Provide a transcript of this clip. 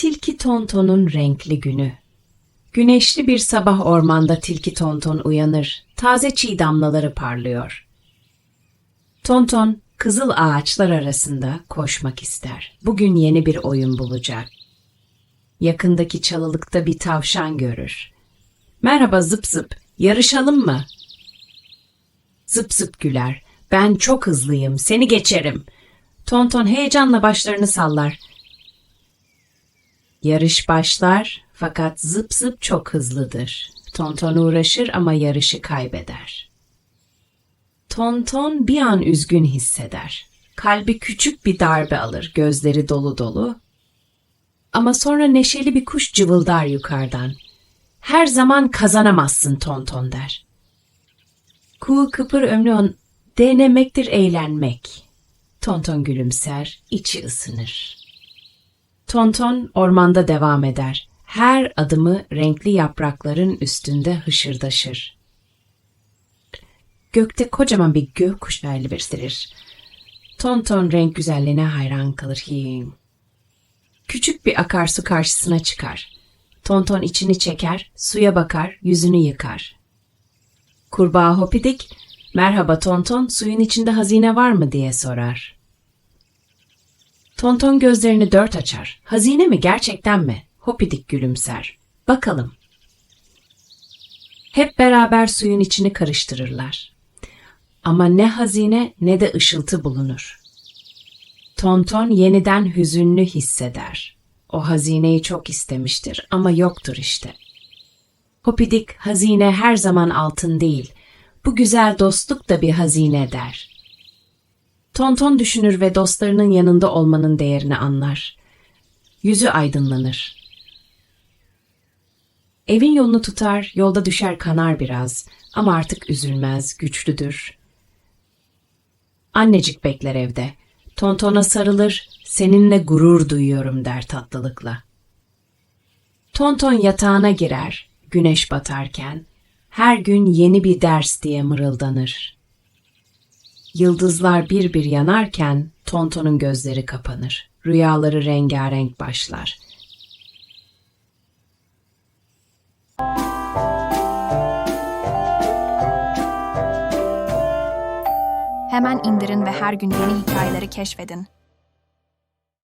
Tilki Tonton'un renkli günü. Güneşli bir sabah ormanda Tilki Tonton uyanır. Taze çiğ damlaları parlıyor. Tonton kızıl ağaçlar arasında koşmak ister. Bugün yeni bir oyun bulacak. Yakındaki çalılıkta bir tavşan görür. Merhaba zıp zıp, yarışalım mı? Zıp zıp güler. Ben çok hızlıyım, seni geçerim. Tonton heyecanla başlarını sallar. Yarış başlar fakat zıp zıp çok hızlıdır. Tonton uğraşır ama yarışı kaybeder. Tonton bir an üzgün hisseder. Kalbi küçük bir darbe alır, gözleri dolu dolu. Ama sonra neşeli bir kuş cıvıldar yukarıdan. Her zaman kazanamazsın Tonton der. Kuğu kıpır ömrü denemektir eğlenmek. Tonton gülümser, içi ısınır. Tonton ormanda devam eder. Her adımı renkli yaprakların üstünde hışırdaşır. Gökte kocaman bir gökkuşağı belirtilir. Tonton renk güzelliğine hayran kalır. Hii. Küçük bir akarsu karşısına çıkar. Tonton içini çeker, suya bakar, yüzünü yıkar. Kurbağa Hopidik, merhaba Tonton, suyun içinde hazine var mı diye sorar. Tonton gözlerini dört açar. Hazine mi gerçekten mi? Hopidik gülümser. Bakalım. Hep beraber suyun içini karıştırırlar. Ama ne hazine ne de ışıltı bulunur. Tonton yeniden hüzünlü hisseder. O hazineyi çok istemiştir ama yoktur işte. Hopidik hazine her zaman altın değil. Bu güzel dostluk da bir hazine der. Tonton düşünür ve dostlarının yanında olmanın değerini anlar. Yüzü aydınlanır. Evin yolunu tutar, yolda düşer kanar biraz ama artık üzülmez, güçlüdür. Annecik bekler evde. Tontona sarılır, seninle gurur duyuyorum der tatlılıkla. Tonton yatağına girer, güneş batarken. Her gün yeni bir ders diye mırıldanır. Yıldızlar bir bir yanarken Tonton'un gözleri kapanır. Rüyaları rengarenk başlar. Hemen indirin ve her gün yeni hikayeleri keşfedin.